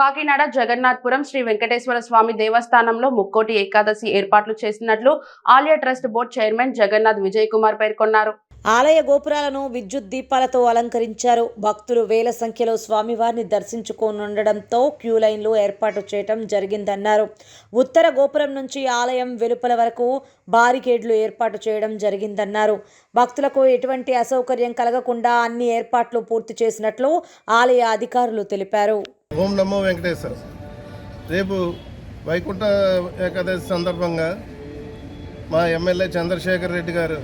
కాకినాడ జగన్నాథపురం శ్రీ వెంకటేశ్వర స్వామి దేవస్థానంలో ముక్కోటి ఏకాదశి ఏర్పాట్లు చేసినట్లు ఆలయ trust board chairman Jagannath Vijay Kumar పేర్కొన్నారు. ఆలయ గోపురాలను విద్యుత్ దీపాలతో అలంకరించారు. భక్తులు వేల సంఖ్యలో స్వామివారిని దర్శించుకోనుండడంతో క్యూ లైన్లు ఏర్పాటు చేయటం జరిగిందన్నారు. ఉత్తర గోపురం నుంచి ఆలయం వెలుపల వరకు బారికేడ్లు ఏర్పాటు చేయడం జరిగిందన్నారు. భక్తులకు ఎటువంటి అసౌకర్యం కలగకుండా అన్ని ఏర్పాట్లు పూర్తి చేసినట్లు ఆలయ అధికారులు తెలిపారు. ఓం నమో వెంకటేశ్వర. రేపు వైకుంఠ ఏకాదశి సందర్భంగా మా ఎమ్మెల్యే చంద్రశేఖర్ రెడ్డి గారు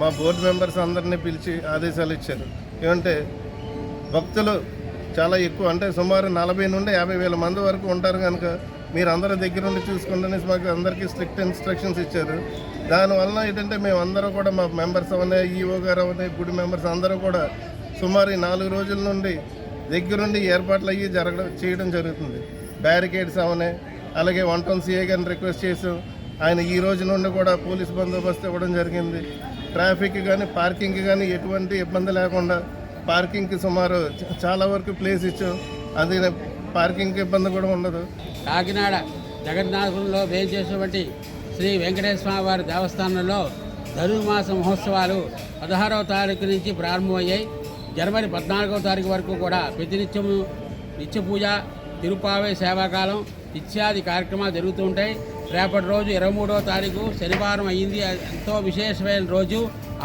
మా బోర్డు మెంబర్స్ అందరినీ పిలిచి ఆదేశాలు ఇచ్చారు. ఏమంటే భక్తులు చాలా ఎక్కువ అంటే సుమారు నలభై నుండి యాభై వేల మంది వరకు ఉంటారు కనుక మీరు అందరూ దగ్గర నుండి చూసుకోండి మాకు అందరికీ స్ట్రిక్ట్ ఇన్స్ట్రక్షన్స్ ఇచ్చారు. దానివలన ఏంటంటే మేము కూడా మా మెంబర్స్ అవన్నీ ఈఓ గారు అవన్నీ గుడి మెంబర్స్ అందరూ కూడా సుమారు నాలుగు రోజుల నుండి దగ్గరుండి ఏర్పాట్లు అయ్యి జరగడం చేయడం జరుగుతుంది. బ్యారికేడ్స్ అవనే అలాగే వన్ టౌన్ సిఏ గారిని రిక్వెస్ట్ చేసాం. ఆయన ఈ రోజు నుండి కూడా పోలీస్ బందోబస్తు ఇవ్వడం జరిగింది. ట్రాఫిక్ కానీ పార్కింగ్ కానీ ఎటువంటి ఇబ్బంది లేకుండా పార్కింగ్కి సుమారు చాలా వరకు ప్లేస్ ఇచ్చాం. అది పార్కింగ్కి ఇబ్బంది కూడా ఉండదు. కాకినాడ జగన్నాథంలో వేయించేసినటువంటి శ్రీ వెంకటేశ్వర స్వామి వారి దేవస్థానంలో ధనుర్మాస మహోత్సవాలు పదహారవ తారీఖు నుంచి ప్రారంభమయ్యాయి. జనవరి పద్నాలుగవ తారీఖు వరకు కూడా ప్రతినిత్యము నిత్య పూజ తిరుపావే సేవాకాలం ఇత్యాది కార్యక్రమాలు జరుగుతూ ఉంటాయి. రేపటి రోజు ఇరవై మూడవ తారీఖు శనివారం అయ్యింది ఎంతో విశేషమైన రోజు.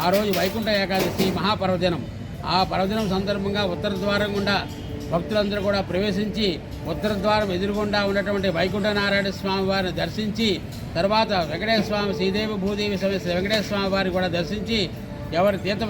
ఆ రోజు వైకుంఠ ఏకాదశి మహాపర్వదినం. ఆ పర్వదినం సందర్భంగా ఉత్తర ద్వారం గుండా భక్తులందరూ కూడా ప్రవేశించి ఉత్తర ద్వారం ఎదురుగుండా ఉన్నటువంటి వైకుంఠ నారాయణ స్వామి వారిని దర్శించి తర్వాత వెంకటేశ్వర స్వామి శ్రీదేవి భూదేవి సమేత వెంకటేశ్వర స్వామి వారిని కూడా దర్శించి ఎవరి తీర్థ